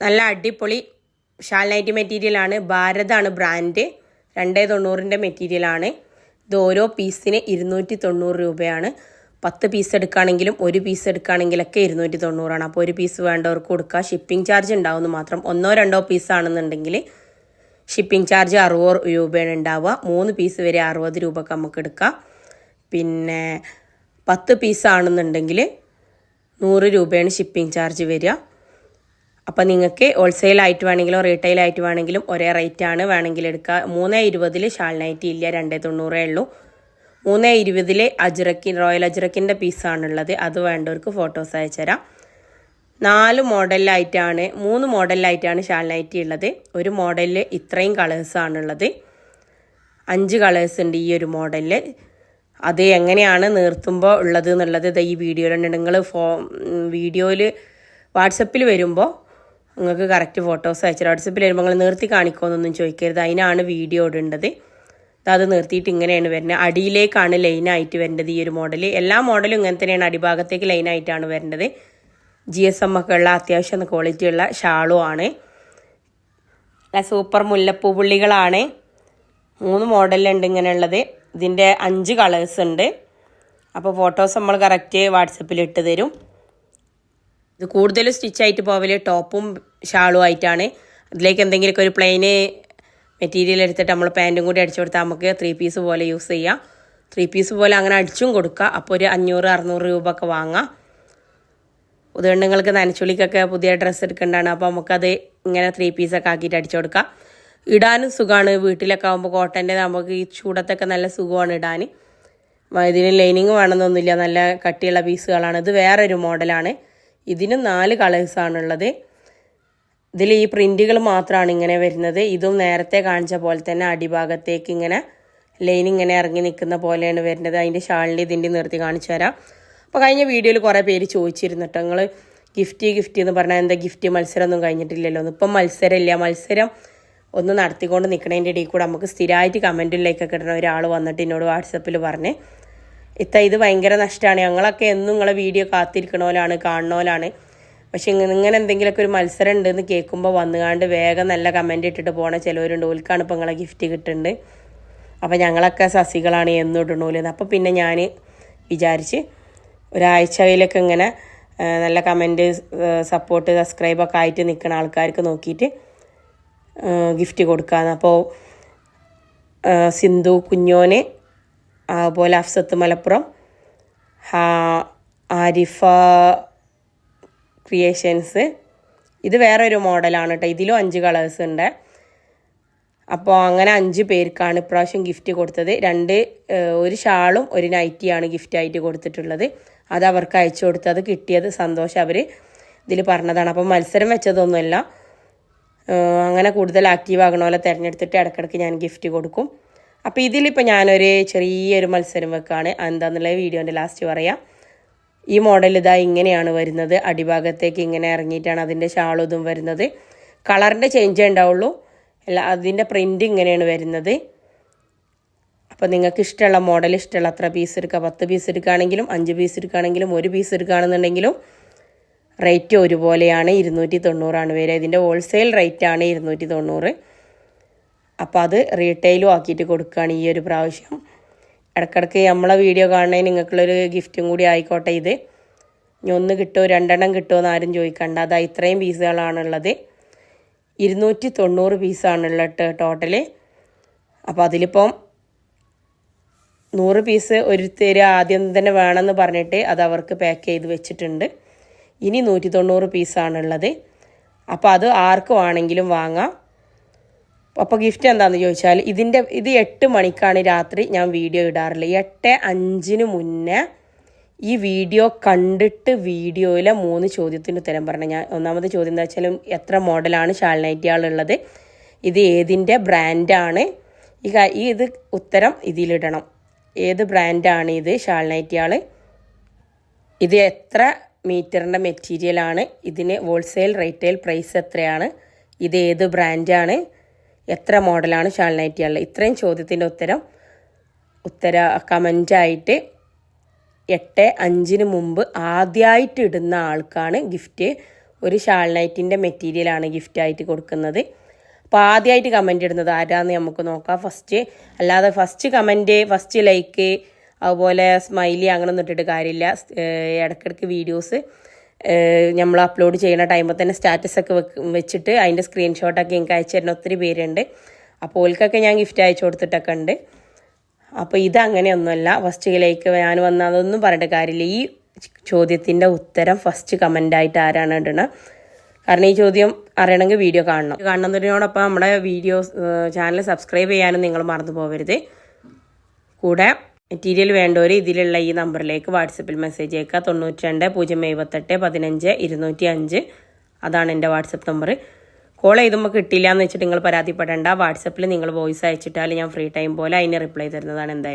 നല്ല അടിപൊളി shall nightie മെറ്റീരിയലാണ് ഭാരതാണ് ബ്രാൻഡ് രണ്ടേ തൊണ്ണൂറിന്റെ മെറ്റീരിയലാണ് ഇത് ഓരോ പീസിന് ഇരുന്നൂറ്റി തൊണ്ണൂറ് രൂപയാണ്. പത്ത് പീസ് എടുക്കുകയാണെങ്കിലും ഒരു പീസ് എടുക്കുകയാണെങ്കിലൊക്കെ ഇരുന്നൂറ്റി തൊണ്ണൂറാണ് അപ്പോൾ ഒരു പീസ് വേണ്ടവർക്ക് കൊടുക്കുക ഷിപ്പിംഗ് ചാർജ് ഉണ്ടാവുമെന്ന് മാത്രം ഒന്നോ രണ്ടോ പീസ് ആണെന്നുണ്ടെങ്കിൽ ഷിപ്പിംഗ് ചാർജ് അറുപത് രൂപയാണ് ഉണ്ടാവുക. മൂന്ന് പീസ് വരെ അറുപത് രൂപക്ക് നമുക്ക് എടുക്കാം. പിന്നെ പത്ത് പീസ് ആണെന്നുണ്ടെങ്കിൽ നൂറ് രൂപയാണ് ഷിപ്പിംഗ് ചാർജ് വരിക. അപ്പോൾ നിങ്ങൾക്ക് ഹോൾസെയിൽ ആയിട്ട് വേണമെങ്കിലും റീറ്റെയിൽ ആയിട്ട് വേണമെങ്കിലും ഒരേ റേറ്റ് ആണ് വേണമെങ്കിൽ എടുക്കുക. മൂന്ന് ഇരുപതിൽ ഷാൾ നൈറ്റി ഇല്ല രണ്ടേ തൊണ്ണൂറേ ഉള്ളൂ. മൂന്ന് ഇരുപതിൽ അജ്രക്കിൻ റോയൽ അജ്രക്കിന്റെ പീസാണുള്ളത് അത് വേണ്ടവർക്ക് ഫോട്ടോസ് അയച്ചുതരാം നാല് മോഡലിലായിട്ടാണ് മൂന്ന് മോഡലിലായിട്ടാണ് ഷാൾ നൈറ്റി ഉള്ളത്. ഒരു മോഡലിൽ ഇത്രയും കളേഴ്സാണുള്ളത് അഞ്ച് കളേഴ്സ് ഉണ്ട് ഈ ഒരു മോഡലിൽ അത് എങ്ങനെയാണ് നിർത്തുമ്പോൾ ഉള്ളത് എന്നുള്ളത് ഈ വീഡിയോയിലുണ്ട് നിങ്ങൾ ഫോ വീഡിയോയിൽ വാട്സപ്പിൽ വരുമ്പോൾ നിങ്ങൾക്ക് കറക്റ്റ് ഫോട്ടോസ് അയച്ചു വാട്സപ്പിൽ വരുമ്പോൾ നിങ്ങൾ നിർത്തി കാണിക്കുമെന്നൊന്നും ചോദിക്കരുത്. അതിനാണ് വീഡിയോ ഇടേണ്ടത്. അത് നിർത്തിയിട്ട് ഇങ്ങനെയാണ് വരുന്നത്. അടിയിലേക്കാണ് ലൈനായിട്ട് വരേണ്ടത് ഈ ഒരു മോഡൽ എല്ലാ മോഡലും ഇങ്ങനെ തന്നെയാണ്. അടിഭാഗത്തേക്ക് ലൈനായിട്ടാണ് വരേണ്ടത് ജി എസ് എം ഒക്കെ ഉള്ള അത്യാവശ്യം ക്വാളിറ്റി ഉള്ള ഷാളും ആണ്. സൂപ്പർ മുല്ലപ്പൂ പുള്ളികളാണ്. മൂന്ന് മോഡലുണ്ട് ഇങ്ങനെയുള്ളത്. ഇതിന്റെ അഞ്ച് കളേഴ്സ് ഉണ്ട്. അപ്പോൾ ഫോട്ടോസ് നമ്മൾ കറക്റ്റ് വാട്സപ്പിൽ ഇട്ട് തരും. ഇത് കൂടുതൽ സ്റ്റിച്ചായിട്ട് പോവൽ ടോപ്പും ഷാളും ആയിട്ടാണ്. അതിലേക്ക് എന്തെങ്കിലുമൊക്കെ ഒരു പ്ലെയിന് മെറ്റീരിയൽ എടുത്തിട്ട് നമ്മൾ പാന്റും കൂടി അടിച്ചു കൊടുത്താൽ നമുക്ക് ത്രീ പീസ് പോലെ യൂസ് ചെയ്യാം. ത്രീ പീസ് പോലെ അങ്ങനെ അടിച്ചും കൊടുക്കുക അപ്പോൾ ഒരു അഞ്ഞൂറ് അറുന്നൂറ് രൂപ ഒക്കെ വാങ്ങാം. ഉദാഹരണങ്ങൾക്ക് നനച്ചുള്ളിക്കൊക്കെ പുതിയ ഡ്രസ്സ് എടുക്കേണ്ടതാണ്. അപ്പോൾ നമുക്കത് ഇങ്ങനെ ത്രീ പീസൊക്കെ ആക്കിയിട്ട് അടിച്ചു കൊടുക്കാം. ഇടാനും സുഖമാണ് വീട്ടിലൊക്കെ ആകുമ്പോൾ കോട്ടന്റെ നമുക്ക് ഈ ചൂടത്തൊക്കെ നല്ല സുഖമാണ് ഇടാൻ ഇതിന് ലൈനിങ് വേണമെന്നൊന്നുമില്ല. നല്ല കട്ടിയുള്ള പീസുകളാണ് ഇത് വേറൊരു മോഡലാണ് ഇതിന് നാല് കളേഴ്സാണുള്ളത് ഇതിൽ ഈ പ്രിന്റുകൾ മാത്രമാണ് ഇങ്ങനെ വരുന്നത്. ഇതും നേരത്തെ കാണിച്ച പോലെ തന്നെ അടിഭാഗത്തേക്ക് ഇങ്ങനെ ലൈൻ ഇങ്ങനെ ഇറങ്ങി നിൽക്കുന്ന പോലെയാണ് വരുന്നത്. അതിന്റെ ഷാളിന്റെ ഇതിന്റെ നിർത്തി കാണിച്ചു തരാം. അപ്പോൾ കഴിഞ്ഞ വീഡിയോയിൽ കുറേ പേര് ചോദിച്ചിരുന്നു കേട്ടോ നിങ്ങൾ ഗിഫ്റ്റ് ഗിഫ്റ്റ് എന്ന് പറഞ്ഞാൽ എന്താ ഗിഫ്റ്റ് മത്സരമൊന്നും കഴിഞ്ഞിട്ടില്ലല്ലോ ഇപ്പം മത്സരമില്ല. മത്സരം ഒന്ന് നടത്തിക്കൊണ്ട് നിൽക്കണതിന്റെ ഇടയിൽ കൂടെ നമുക്ക് സ്ഥിരമായിട്ട് കമന്റിലേക്കൊക്കെ ഇടുന്ന ഒരാൾ വന്നിട്ട് എന്നോട് വാട്സപ്പിൽ പറഞ്ഞ് ഇത്ത ഇത് ഭയങ്കര നഷ്ടമാണ് ഞങ്ങളൊക്കെ എന്നും നിങ്ങളെ വീഡിയോ കാത്തിരിക്കണോലാണ് കാണണോലാണ് പക്ഷെ ഇങ്ങനെ എന്തെങ്കിലുമൊക്കെ ഒരു മത്സരം ഉണ്ടെന്ന് കേൾക്കുമ്പോൾ വന്നുകാണ്ട് വേഗം നല്ല കമന്റ് ഇട്ടിട്ട് പോണ ചിലവരുണ്ട്. ഓൽക്കാണ് ഇപ്പോൾ നിങ്ങളെ ഗിഫ്റ്റ് കിട്ടുന്നുണ്ട് അപ്പോൾ ഞങ്ങളൊക്കെ സസികളാണ് എന്നും ഇടണോലെന്ന് അപ്പോൾ പിന്നെ ഞാൻ വിചാരിച്ച് ഒരാഴ്ചയിലൊക്കെ ഇങ്ങനെ നല്ല കമന്റ് സപ്പോർട്ട് സബ്സ്ക്രൈബൊക്കെ ആയിട്ട് നിൽക്കുന്ന ആൾക്കാർക്ക് നോക്കിയിട്ട് ഗിഫ്റ്റ് കൊടുക്കാമെന്ന് അപ്പോൾ സിന്ധു കുഞ്ഞോന് അതുപോലെ അഫ്സത്ത് മലപ്പുറം. ആരിഫ ക്രിയേഷൻസ്. ഇത് വേറൊരു മോഡലാണ് കേട്ടോ ഇതിലും അഞ്ച് കളേഴ്സ് ഉണ്ട്. അപ്പോൾ അങ്ങനെ അഞ്ച് പേർക്കാണ് ഇപ്രാവശ്യം ഗിഫ്റ്റ് കൊടുത്തത്. രണ്ട് ഒരു ഷാളും ഒരു നൈറ്റിയാണ് ഗിഫ്റ്റായിട്ട് കൊടുത്തിട്ടുള്ളത്. അത് അവർക്ക് അയച്ചു കൊടുത്ത് അത് കിട്ടിയത് സന്തോഷം അവർ ഇതിൽ പറഞ്ഞതാണ്. അപ്പോൾ മത്സരം വെച്ചതൊന്നുമല്ല. അങ്ങനെ കൂടുതൽ ആക്റ്റീവ് ആകണ പോലെ തിരഞ്ഞെടുത്തിട്ട് ഇടയ്ക്കിടയ്ക്ക് ഞാൻ ഗിഫ്റ്റ് കൊടുക്കും. അപ്പോൾ ഇതിലിപ്പോൾ ഞാനൊരു ചെറിയൊരു മത്സരം വെക്കുകയാണ് എന്താണെന്നുള്ള വീഡിയോന്റെ ലാസ്റ്റ് പറയാം. ഈ മോഡൽ ഇതാ ഇങ്ങനെയാണ് വരുന്നത്. അടിഭാഗത്തേക്ക് ഇങ്ങനെ ഇറങ്ങിയിട്ടാണ് അതിന്റെ ഷാളും ഇതും വരുന്നത്. കളറിന്റെ ചേഞ്ചേ ഉണ്ടാവുള്ളൂ. അല്ല അതിന്റെ പ്രിന്റ് ഇങ്ങനെയാണ് വരുന്നത്. അപ്പോൾ നിങ്ങൾക്ക് ഇഷ്ടമുള്ള മോഡൽ ഇഷ്ടമുള്ള അത്ര പീസ് എടുക്കുക പത്ത് പീസ് എടുക്കുകയാണെങ്കിലും അഞ്ച് പീസ് എടുക്കുകയാണെങ്കിലും ഒരു പീസ് എടുക്കുകയാണെന്നുണ്ടെങ്കിലും റേറ്റ് ഒരുപോലെയാണ്. ഇരുന്നൂറ്റി തൊണ്ണൂറാണ് വരിക. ഇതിന്റെ ഹോൾസെയിൽ റേറ്റാണ് ഇരുന്നൂറ്റി തൊണ്ണൂറ്. അപ്പോൾ അത് റീറ്റെയിലും ആക്കിയിട്ട് കൊടുക്കുകയാണ് ഈ ഒരു പ്രാവശ്യം. ഇടയ്ക്കിടയ്ക്ക് നമ്മളെ വീഡിയോ കാണുന്നതിന് നിങ്ങൾക്കുള്ളൊരു ഗിഫ്റ്റും കൂടി ആയിക്കോട്ടെ ഇത്. ഇനി ഒന്ന് കിട്ടുമോ രണ്ടെണ്ണം കിട്ടുമോ എന്ന് ആരും ചോദിക്കണ്ട. അതാ ഇത്രയും പീസുകളാണുള്ളത്. ഇരുന്നൂറ്റി തൊണ്ണൂറ് പീസാണുള്ളത് ടോട്ടൽ അപ്പോൾ അതിലിപ്പം നൂറ് പീസ് ഒരുത്തര് ആദ്യം തന്നെ വേണമെന്ന് പറഞ്ഞിട്ട് അത് അവർക്ക് പാക്ക് ചെയ്ത് വെച്ചിട്ടുണ്ട്. ഇനി നൂറ്റി തൊണ്ണൂറ് പീസാണുള്ളത്. അപ്പോൾ അത് ആർക്ക് വേണമെങ്കിലും വാങ്ങാം. അപ്പോൾ ഗിഫ്റ്റ് എന്താണെന്ന് ചോദിച്ചാൽ ഇതിന്റെ ഇത് എട്ട് മണിക്കാണ് രാത്രി ഞാൻ വീഡിയോ ഇടാറില്ല. എട്ട് അഞ്ചിന് മുന്നേ ഈ വീഡിയോ കണ്ടിട്ട് വീഡിയോയിലെ മൂന്ന് ചോദ്യത്തിന് ഉത്തരം പറഞ്ഞു. ഞാൻ ഒന്നാമത്തെ ചോദ്യം എന്താ വെച്ചാൽ എത്ര മോഡലാണ് ഷാൾ നൈറ്റിയാളുള്ളത് ഇത് ഏതിന്റെ ബ്രാൻഡാണ് ഈ ഈ ഇത് ഉത്തരം ഇതിലിടണം. ഏത് ബ്രാൻഡാണ് ഇത് ഷാൾ നൈറ്റിയാൾ ഇത് എത്ര മീറ്ററിന്റെ മെറ്റീരിയലാണ് ഇതിന് ഹോൾസെയിൽ റീറ്റെയിൽ പ്രൈസ് എത്രയാണ്? ഇത് ഏത് ബ്രാൻഡാണ് എത്ര മോഡലാണ് ഷാൾ നൈറ്റിയുള്ളത് ഇത്രയും ചോദ്യത്തിന്റെ ഉത്തരം ഉത്തര കമന്റായിട്ട് എട്ട് അഞ്ചിന് മുമ്പ് ആദ്യമായിട്ട് ഇടുന്ന ആൾക്കാണ് ഗിഫ്റ്റ് ഒരു ഷാൾ നൈറ്റിന്റെ മെറ്റീരിയലാണ് ഗിഫ്റ്റായിട്ട് കൊടുക്കുന്നത്. അപ്പോൾ ആദ്യമായിട്ട് കമന്റ് ഇടുന്നത് ആരാന്ന് നമുക്ക് നോക്കാം. ഫസ്റ്റ് അല്ലാതെ ഫസ്റ്റ് കമന്റ് ഫസ്റ്റ് ലൈക്ക് അതുപോലെ സ്മൈലി അങ്ങനെ ഒന്നും ഇട്ടിട്ട് കാര്യമില്ല. ഇടയ്ക്കിടയ്ക്ക് വീഡിയോസ് നമ്മൾ അപ്ലോഡ് ചെയ്യുന്ന ടൈമിൽ തന്നെ സ്റ്റാറ്റസ് ഒക്കെ വെക്ക് വെച്ചിട്ട് അതിന്റെ സ്ക്രീൻഷോട്ടൊക്കെ എനിക്ക് അയച്ചു തരുന്ന ഒത്തിരി പേരുണ്ട്. അപ്പോൾ ഓൽക്കൊക്കെ ഞാൻ ഗിഫ്റ്റ് അയച്ചു കൊടുത്തിട്ടൊക്കെ ഉണ്ട്. അപ്പോൾ ഇത് അങ്ങനെയൊന്നുമല്ല. ഫസ്റ്റിലേക്ക് ഞാൻ വന്ന അതൊന്നും പറഞ്ഞിട്ട് കാര്യമില്ല. ഈ ചോദ്യത്തിന്റെ ഉത്തരം ഫസ്റ്റ് കമന്റായിട്ട് ആരാണ് ഇടണത് കാരണം ഈ ചോദ്യം അറിയണമെങ്കിൽ വീഡിയോ കാണണം. കാണുന്നതിനോടൊപ്പം നമ്മുടെ വീഡിയോ ചാനൽ സബ്സ്ക്രൈബ് ചെയ്യാനും നിങ്ങൾ മറന്നു പോകരുത് കൂടെ മെറ്റീരിയൽ വേണ്ടവർ ഇതിലുള്ള ഈ നമ്പറിലേക്ക് വാട്സപ്പിൽ മെസ്സേജ് അയക്കുക. തൊണ്ണൂറ്റി രണ്ട് പൂജ്യം എഴുപത്തെട്ട് പതിനഞ്ച് ഇരുന്നൂറ്റി അഞ്ച് അതാണ് എന്റെ വാട്സപ്പ് നമ്പർ കോൾ ചെയ്തുമ്പോൾ കിട്ടിയില്ല എന്ന് വെച്ചിട്ട് നിങ്ങൾ പരാതിപ്പെടേണ്ട. വാട്സപ്പിൽ നിങ്ങൾ വോയിസ് അയച്ചിട്ടാൽ ഞാൻ ഫ്രീ ടൈം പോലെ അതിന് റിപ്ലൈ തരുന്നതാണ് എന്തായാലും.